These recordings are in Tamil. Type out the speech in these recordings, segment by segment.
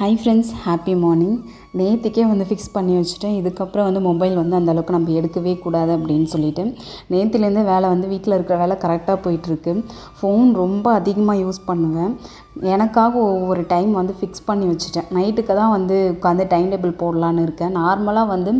ஹை ஃப்ரெண்ட்ஸ் ஹாப்பி மார்னிங் நேற்றுக்கே வந்து ஃபிக்ஸ் பண்ணி வச்சுட்டேன். இதுக்கப்புறம் வந்து மொபைல் வந்து அந்த அளவுக்கு நம்ம எடுக்கவே கூடாது அப்படின்னு சொல்லிட்டு. நேற்றுலேருந்து வேலை வந்து வீட்டில் இருக்கிற வேலை கரெக்டாக போயிட்டுருக்கு. ஃபோன் ரொம்ப அதிகமாக யூஸ் பண்ணுவேன். எனக்காக ஒவ்வொரு டைம் வந்து ஃபிக்ஸ் பண்ணி வச்சுட்டேன். நைட்டுக்கு தான் வந்து உட்காந்து டைம் டேபிள் போடலான்னு இருக்கேன் நார்மலாக வந்து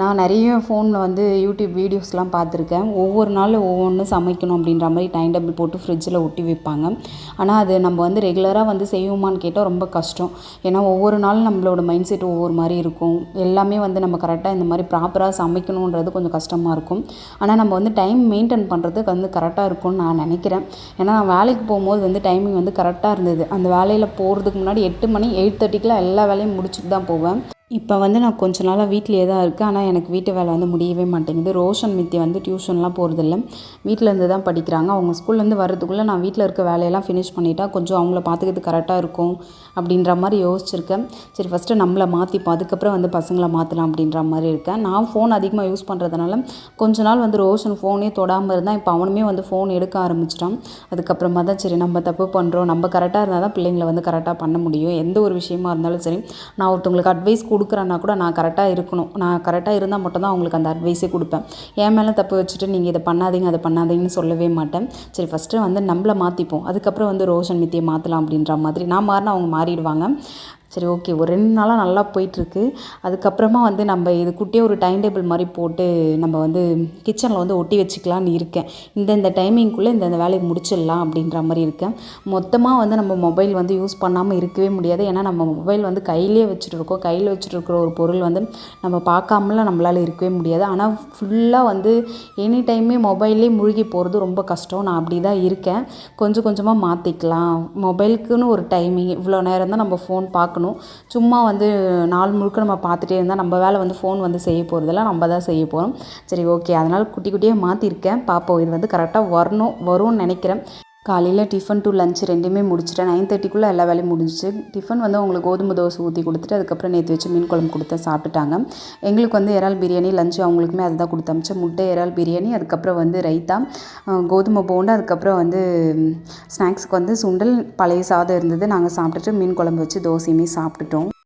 நான் நிறைய ஃபோனில் வந்து யூடியூப் வீடியோஸ்லாம் பார்த்துருக்கேன். ஒவ்வொரு நாளும் ஒவ்வொன்றும் சமைக்கணும் அப்படின்ற மாதிரி டைம் டேபிள் போட்டு ஃப்ரிட்ஜில் ஒட்டி வைப்பாங்க. ஆனால் அது நம்ம வந்து ரெகுலராக வந்து செய்வோமான்னு கேட்டால் ரொம்ப கஷ்டம். ஏன்னா ஒவ்வொரு நாளும் நம்மளோட மைண்ட் செட் ஒவ்வொரு மாதிரி இருக்கும். எல்லாமே வந்து நம்ம கரெக்டாக இந்த மாதிரி ப்ராப்பராக சமைக்கணுன்றது கொஞ்சம் கஷ்டமாக இருக்கும். ஆனால் நம்ம வந்து டைம் மெயின்டைன் பண்ணுறதுக்கு வந்து கரெக்டாக இருக்கும்னு நான் நினைக்கிறேன். ஏன்னா நான் வேலைக்கு போகும்போது வந்து டைமிங் வந்து கரெக்டாக இருந்தது. அந்த வேலையில் போகிறதுக்கு முன்னாடி எட்டு மணி எயிட் தேர்ட்டிக்கெலாம் எல்லா வேலையும் முடிச்சுட்டு தான் போவேன். இப்போ வந்து நான் கொஞ்ச நாளாக வீட்டிலேயே தான் இருக்கேன். ஆனால் எனக்கு வீட்டு வேலை வந்து முடியவே மாட்டேங்குது. ரோஷன் மித்தி வந்து டியூஷன்லாம் போகிறதில்ல வீட்டிலேருந்து தான் படிக்கிறாங்க. அவங்க ஸ்கூல்லேருந்து வர்றதுக்குள்ளே நான் வீட்டில் இருக்க வேலையெல்லாம் ஃபினிஷ் பண்ணிட்டா கொஞ்சம் அவங்கள பார்த்துக்கிறது கரெக்டாக இருக்கும் அப்படின்ற மாதிரி யோசிச்சிருக்கேன். சரி ஃபஸ்ட்டு நம்மளை மாற்றிப்போம் அதுக்கப்புறம் வந்து பசங்களை மாற்றலாம் அப்படின்ற மாதிரி இருக்கேன். நான் ஃபோன் அதிகமாக யூஸ் பண்ணுறதுனால கொஞ்ச நாள் வந்து ரோஷன் ஃபோனே தொடாமல் இருந்தால் இப்போ அவனுமே வந்து ஃபோன் எடுக்க ஆரம்பிச்சிட்டான். அதுக்கப்புறமா தான் சரி நம்ம தப்பு பண்ணுறோம் நம்ம கரெக்டாக இருந்தால் தான் பிள்ளைங்களை வந்து கரெக்டாக பண்ண முடியும். எந்த ஒரு விஷயமா இருந்தாலும் சரி நான் ஒருத்தவங்களுக்கு அட்வைஸ் கொடுக்குறேன்னா கூட நான் கரெக்டாக இருக்கணும். நான் கரெக்டாக இருந்தால் மட்டும்தான் அவங்களுக்கு அந்த அட்வைஸே கொடுப்பேன். என் மேலே தப்பு வச்சுட்டு நீங்கள் இதை பண்ணாதீங்க அதை பண்ணாதீங்கன்னு சொல்லவே மாட்டேன். சரி ஃபஸ்ட்டு வந்து நம்மளை மாற்றிப்போம் அதுக்கப்புறம் வந்து ரோஷன் மித்தியை மாற்றலாம் அப்படின்ற மாதிரி. நான் மாறினா அவங்க மாறிடுவாங்க. சரி ஓகே ஒரு ரெண்டு நாளாக நல்லா போயிட்டுருக்கு. அதுக்கப்புறமா வந்து நம்ம இதுக்குட்டே ஒரு டைம் டேபிள் மாதிரி போட்டு நம்ம வந்து கிச்சனில் வந்து ஒட்டி வச்சுக்கலான்னு இருக்கேன். இந்தந்த டைமிங்குள்ளே இந்தந்த வேலையை முடிச்சிடலாம் அப்படின்ற மாதிரி இருக்கேன். மொத்தமாக வந்து நம்ம மொபைல் வந்து யூஸ் பண்ணாமல் இருக்கவே முடியாது. ஏன்னா நம்ம மொபைல் வந்து கையிலே வச்சுட்டு இருக்கோம் கையில் வச்சுட்டு இருக்கிற ஒரு பொருள் வந்து நம்ம பார்க்காமலாம் நம்மளால் இருக்கவே முடியாது. ஆனால் ஃபுல்லாக வந்து எனி டைமே மொபைல்லே மூழ்கி போகிறது ரொம்ப கஷ்டம். நான் அப்படி தான் இருக்கேன். கொஞ்சம் கொஞ்சமாக மாற்றிக்கலாம் மொபைலுக்குன்னு ஒரு டைமிங் இவ்வளோ நேரம் தான் நம்ம ஃபோன் பார்க்கணும். சும்மா வந்து நாள் முழுக்க நம்ம பார்த்துட்டே இருந்தால் நம்ம வேலை வந்து ஃபோன் வந்து செய்ய போகிறதில்ல நம்ம தான் செய்ய போகிறோம் சரி ஓகே அதனால் குட்டி குட்டியாக மாற்றிருக்கேன் பார்ப்போம் இது வந்து கரெக்டாக வரணும் வரும்னு நினைக்கிறேன். காலையில் டிஃபன் டு லஞ்ச் ரெண்டுமே முடிச்சிட்டேன். நைன் தேர்ட்டிக்குள்ளே எல்லா வேலையும் முடிஞ்சிச்சு. டிஃபன் வந்து அவங்களுக்கு கோதுமை தோசை ஊற்றி கொடுத்துட்டு அதுக்கப்புறம் நேற்று வச்சு மீன் குழம்பு கொடுத்து சாப்பிட்டுட்டாங்க. எங்களுக்கு வந்து இறால் பிரியாணி லஞ்ச் அவங்களுக்குமே அதுதான் கொடுத்து அமிச்சேன் முட்டை இறால் பிரியாணி அதுக்கப்புறம் வந்து ரைத்தா கோதுமை போண்டு அதுக்கப்புறம் வந்து ஸ்நாக்ஸுக்கு வந்து சுண்டல் பழைய சாதம் இருந்தது. நாங்கள் சாப்பிட்டுட்டு மீன் குழம்பு வச்சு தோசையுமே சாப்பிட்டுட்டோம்.